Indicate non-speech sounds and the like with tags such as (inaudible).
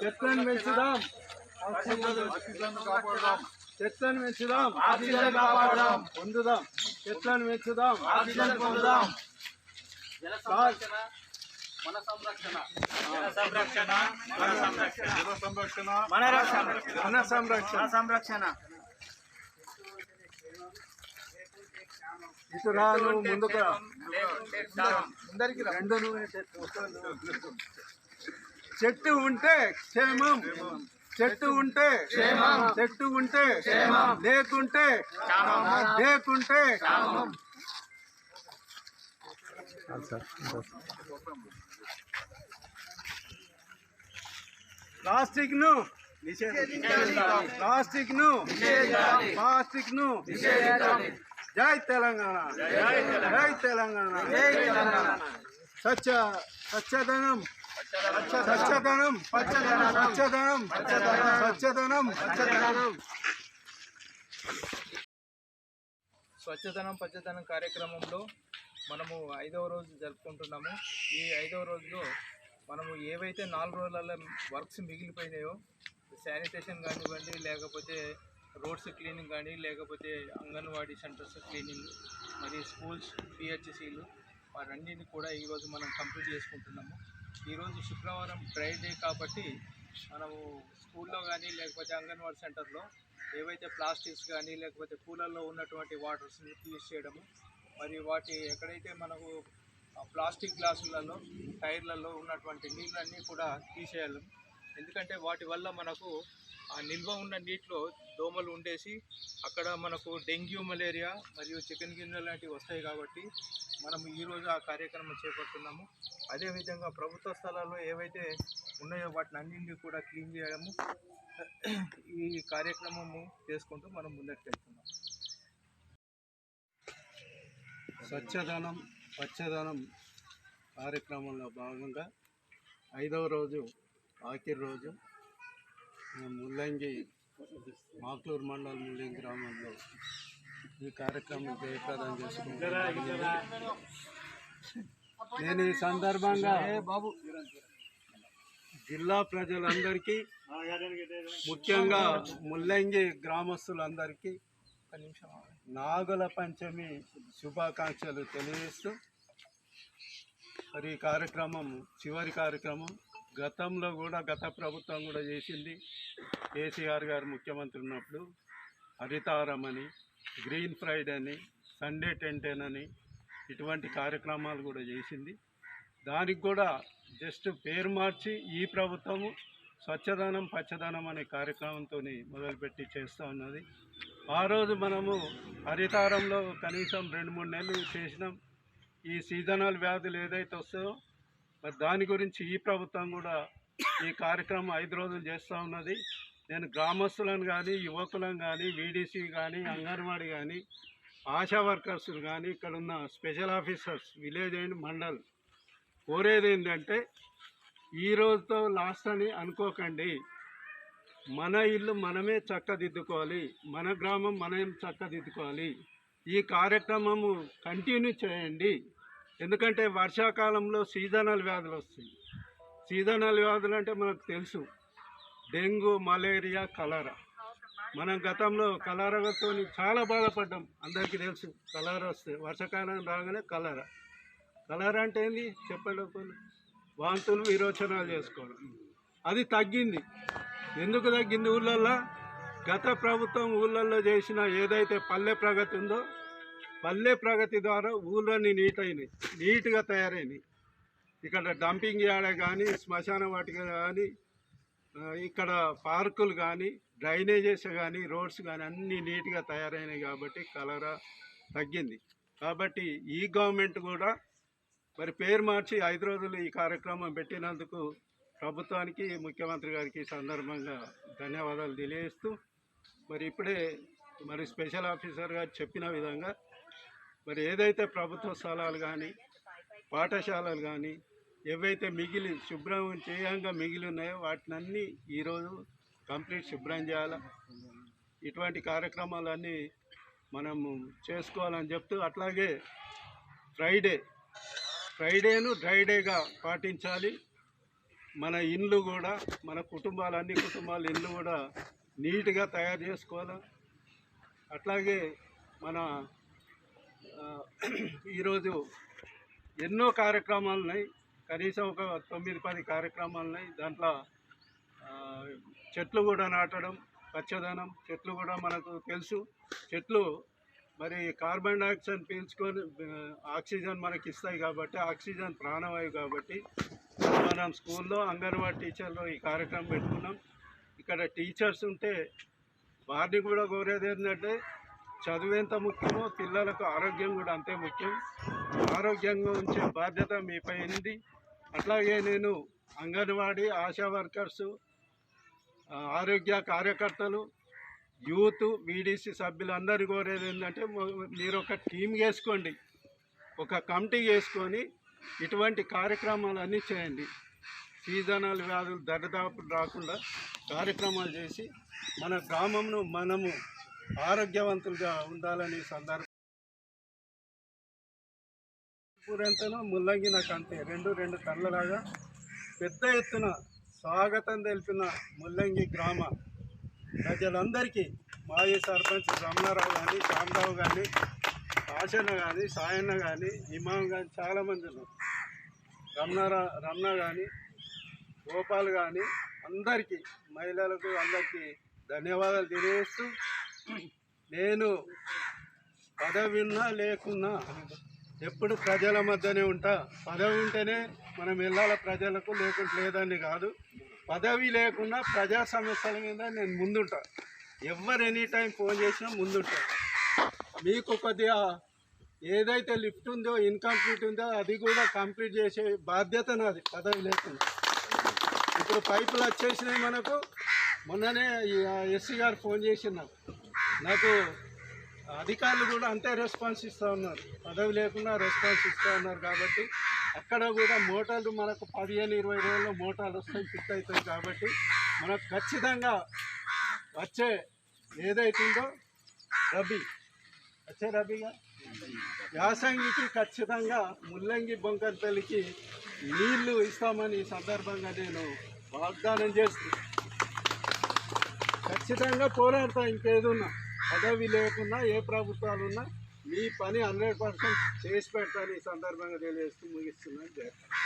చెట్లను పెంచుదాం చెట్లను పెంచుదాం ఆక్సిజన్ కాపాడదాం పొందుదాం చెట్లను పెంచుదాం ఆక్సిజన్ పొందుదాం మన సంరక్షణ. మన సంరక్షణ. మన సంరక్షణ జల సంరక్షణ మన రక్షణ మన సంరక్షణ. మన సంరక్షణ. ఇటు రాను ముందుకు. అందరికి చెట్టు ఉంటే క్షేమం. చెట్టు ఉంటే క్షేమం. చెట్టు ఉంటే క్షేమం. లేకుంటే లేకుంటే ప్లాస్టిక్ను ప్లాస్టిక్ను ప్లాస్టిక్ను జై తెలంగాణ. జై తెలంగాణ. జై తెలంగాణ స్వచ్ఛ స్వచ్ఛదనం సత్యధనం. పచ్చదనం స్వచ్ఛదనం స్వచ్ఛదనం స్వచ్ఛతనం పచ్చదనం కార్యక్రమంలో మనము ఐదవ రోజు జరుపుకుంటున్నాము. ఈ ఐదవ రోజులో మనము ఏవైతే నాలుగు రోజుల వర్క్స్ మిగిలిపోయినాయో శానిటేషన్ కానివ్వండి లేకపోతే రోడ్స్ క్లీనింగ్ కానీ లేకపోతే అంగన్వాడీ సెంటర్స్ క్లీనింగ్ మరి స్కూల్స్ పిహెచ్సిలు వారన్నిటిని కూడా ఈరోజు మనం కంప్లీట్ చేసుకుంటున్నాము. ఈరోజు శుక్రవారం డ్రై డే కాబట్టి మనము స్కూల్లో కానీ లేకపోతే అంగన్వాడీ సెంటర్లో ఏవైతే ప్లాస్టిక్స్ కానీ లేకపోతే కూలర్లో ఉన్నటువంటి వాటర్స్ని యూజ్ చేయడము. మరి వాటి ఎక్కడైతే మనకు ప్లాస్టిక్ గ్లాసులలో టైర్లలో ఉన్నటువంటి నీళ్ళన్నీ కూడా తీసేయాలి. ఎందుకంటే వాటి వల్ల మనకు ఆ నిల్వ ఉన్న నీటిలో దోమలు ఉండేసి అక్కడ మనకు డెంగ్యూ మలేరియా మరియు చికెన్ గిన్నె లాంటివి వస్తాయి కాబట్టి మనం ఈరోజు ఆ కార్యక్రమం చేపడుతున్నాము. అదేవిధంగా ప్రభుత్వ స్థలాల్లో ఏవైతే ఉన్నాయో వాటిని అన్నింటినీ కూడా క్లీన్ చేయడము ఈ కార్యక్రమము చేసుకుంటూ మనం ముందరికి వెళ్తున్నాం. స్వచ్ఛదనం పచ్చదనం కార్యక్రమంలో భాగంగా ఐదవ రోజు ఆఖరి రోజు ముల్లంగి మాక్లూరు మండలం ముల్లంగి గ్రామంలో ఈ కార్యక్రమం జయప్రదం చేసుకుంటున్నాను నేను ఈ సందర్భంగా బాబు. జిల్లా ప్రజలందరికీ ముఖ్యంగా ముల్లంగి గ్రామస్తులందరికీ. నాగుల పంచమి శుభాకాంక్షలు తెలియజేస్తూ మరి ఈ కార్యక్రమం చివరి కార్యక్రమం గతంలో కూడా గత ప్రభుత్వం కూడా చేసింది. కేసీఆర్ గారు ముఖ్యమంత్రి ఉన్నప్పుడు హరితారం అని గ్రీన్ ఫ్రైడే అని సండే టెంటెన్ అని ఇటువంటి కార్యక్రమాలు కూడా చేసింది. దానికి కూడా జస్ట్ పేరు మార్చి ఈ ప్రభుత్వము స్వచ్ఛదనం పచ్చదనం అనే కార్యక్రమంతో మొదలుపెట్టి చేస్తూ ఉన్నది. ఆ రోజు మనము హరితారంలో కనీసం రెండు మూడు నెలలు చేసినాం. ఈ సీజనల్ వ్యాధులు ఏదైతే వస్తాయో మరి దాని గురించి ఈ ప్రభుత్వం కూడా ఈ కార్యక్రమం ఐదు రోజులు చేస్తూ ఉన్నది. నేను గ్రామస్తులను కానీ యువకులను కానీ వీడీసీ కానీ అంగన్వాడీ కానీ ఆశా వర్కర్స్ కానీ ఇక్కడ ఉన్న special officers village and mandal కోరేది ఏంటంటే ఈ రోజుతో లాస్ట్ అని అనుకోకండి. మన ఇల్లు మనమే చక్కదిద్దుకోవాలి. మన గ్రామం మనం చక్కదిద్దుకోవాలి. ఈ కార్యక్రమము కంటిన్యూ చేయండి. ఎందుకంటే వర్షాకాలంలో సీజనల్ వ్యాధులు వస్తాయి. సీజనల్ వ్యాధులు అంటే మనకు తెలుసు. Dengue malaria cholera. మనం గతంలో కలరాతో చాలా బాధపడ్డాం. అందరికీ తెలుసు కలరా వస్తే వర్షాకాలం రాగానే కలరా. కలరా అంటే ఏంది? చెప్పండి వాంతులు విరోచనాలు చేసుకోవడం. అది తగ్గింది. ఎందుకు తగ్గింది ఊళ్ళల్లో? గత ప్రభుత్వం ఊళ్ళల్లో చేసిన ఏదైతే పల్లె ప్రగతి ఉందో పల్లె ప్రగతి ద్వారా ఊళ్ళన్నీ నీట్ అయినాయి. నీట్గా తయారైనాయి. ఇక్కడ డంపింగ్ యార్డ్ కానీ శ్మశాన వాటిక కానీ ఇక్కడ పార్కులు కానీ డ్రైనేజెస్ కానీ రోడ్స్ కానీ అన్నీ నీట్గా తయారైనాయి కాబట్టి కలరా తగ్గింది. కాబట్టి ఈ గవర్నమెంట్ కూడా మరి పేరు మార్చి ఐదు రోజులు ఈ కార్యక్రమం పెట్టినందుకు ప్రభుత్వానికి ముఖ్యమంత్రి గారికి సందర్భంగా ధన్యవాదాలు తెలియజేస్తూ మరి ఇప్పుడే మరి స్పెషల్ ఆఫీసర్ గారు చెప్పిన విధంగా మరి ఏదైతే ప్రభుత్వ స్థలాలు కానీ పాఠశాలలు కానీ ఏవైతే మిగిలి శుభ్రం చేయంగా మిగిలి ఉన్నాయో వాటిని అన్నీ ఈరోజు కంప్లీట్ శుభ్రం చేయాలి? ఇటువంటి కార్యక్రమాలన్నీ మనము చేసుకోవాలని చెప్తూ అట్లాగే ఫ్రైడే ఫ్రైడేను డ్రైడేగా పాటించాలి. మన ఇండ్లు కూడా మన కుటుంబాలు అన్ని కుటుంబాల ఇండ్లు కూడా నీట్గా తయారు చేసుకోవాలి? అట్లాగే మన (clears throat) ఈరోజు ఎన్నో కార్యక్రమాలు ఉన్నాయి కనీసం ఒక తొమ్మిది పది కార్యక్రమాలు ఉన్నాయి దాంట్లో చెట్లు కూడా నాటడం పచ్చదనం చెట్లు కూడా మనకు తెలుసు. చెట్లు మరి కార్బన్ డైఆక్సైడ్ పీల్చుకొని ఆక్సిజన్ మనకి ఇస్తాయి కాబట్టి ఆక్సిజన్ ప్రాణవాయువు కాబట్టి మనం స్కూల్లో అంగన్వాడీ టీచర్లో ఈ కార్యక్రమం పెట్టుకున్నాం. ఇక్కడ టీచర్స్ ఉంటే వారిని కూడా కోరేది ఏంటంటే చదువు ఎంత ముఖ్యమో పిల్లలకు ఆరోగ్యం కూడా అంతే ముఖ్యం. ఆరోగ్యంగా ఉంచే బాధ్యత మీపై ఉంది. అట్లాగే నేను అంగన్వాడీ ఆశా వర్కర్సు ఆరోగ్య కార్యకర్తలు యూత్ వీడీసీ సభ్యులందరూ కోరేది ఏంటంటే మీరు ఒక టీం వేసుకోండి ఒక కమిటీ వేసుకొని ఇటువంటి కార్యక్రమాలన్నీ చేయండి. సీజనల్ వ్యాధులు దరిదాపులు రాకుండా కార్యక్రమాలు చేసి మన గ్రామంను మనము ఆరోగ్యవంతులుగా ఉండాలని సందర్భం ఎంతనో ముల్లంగి నాకు అంతే రెండు రెండు కళ్ళలాగా పెద్ద ఎత్తున స్వాగతం తెలిపిన ముల్లంగి గ్రామ ప్రజలందరికీ మాజీ సర్పంచ్ రమణారావు కానీ శ్యామరావు కానీ ఆశన్న కానీ సాయన్న కానీ ఇమాం కానీ చాలామంది ఉన్నారు. రమణారా రమణ కానీ గోపాల్ కానీ అందరికీ మహిళలకు అందరికీ ధన్యవాదాలు తెలియజేస్తూ నేను పదవి ఉన్నా లేకున్నా ఎప్పుడు ప్రజల మధ్యనే ఉంటా. పదవి ఉంటేనే మనం వెళ్ళాల ప్రజలకు లేకుంటే లేదని కాదు. పదవి లేకుండా ప్రజా సమస్యల మీద నేను ముందుంటా. ఎవరు ఎనీ టైం ఫోన్ చేసినా ముందుంటా. మీకు కొద్దిగా ఏదైతే లిఫ్ట్ ఉందో ఇన్కంప్లీట్ ఉందో అది కూడా కంప్లీట్ చేసే బాధ్యత నాది పదవి లేకుండా. ఇప్పుడు పైపులు వచ్చేసినాయి మనకు. మొన్ననే ఎస్సీ గారు ఫోన్ చేసి నాకు అధికారులు కూడా అంతే రెస్పాన్స్ ఇస్తూ ఉన్నారు. పదవి లేకుండా రెస్పాన్స్ ఇస్తూ ఉన్నారు కాబట్టి అక్కడ కూడా మోటార్లు మనకు పదిహేను ఇరవై రోజుల్లో మోటార్లు వస్తాయి ఫిట్ అవుతాయి కాబట్టి మనకు ఖచ్చితంగా వచ్చే ఏదైతుందో రబీ. వచ్చే రబీగా? యాసంగికి ఖచ్చితంగా ముల్లంగి బొంకర్పల్లికి నీళ్ళు ఇస్తామని ఈ సందర్భంగా నేను వాగ్దానం చేస్తున్నాను ఖచ్చితంగా పోరాడతా ఇంకేదున్నా. పదవి లేకున్నా ఏ ప్రభుత్వాలు ఉన్నా మీ పని హండ్రెడ్ పర్సెంట్ చేసి పెడతాను ఈ సందర్భంగా తెలియజేస్తూ ముగిస్తున్నాను. చేస్తాను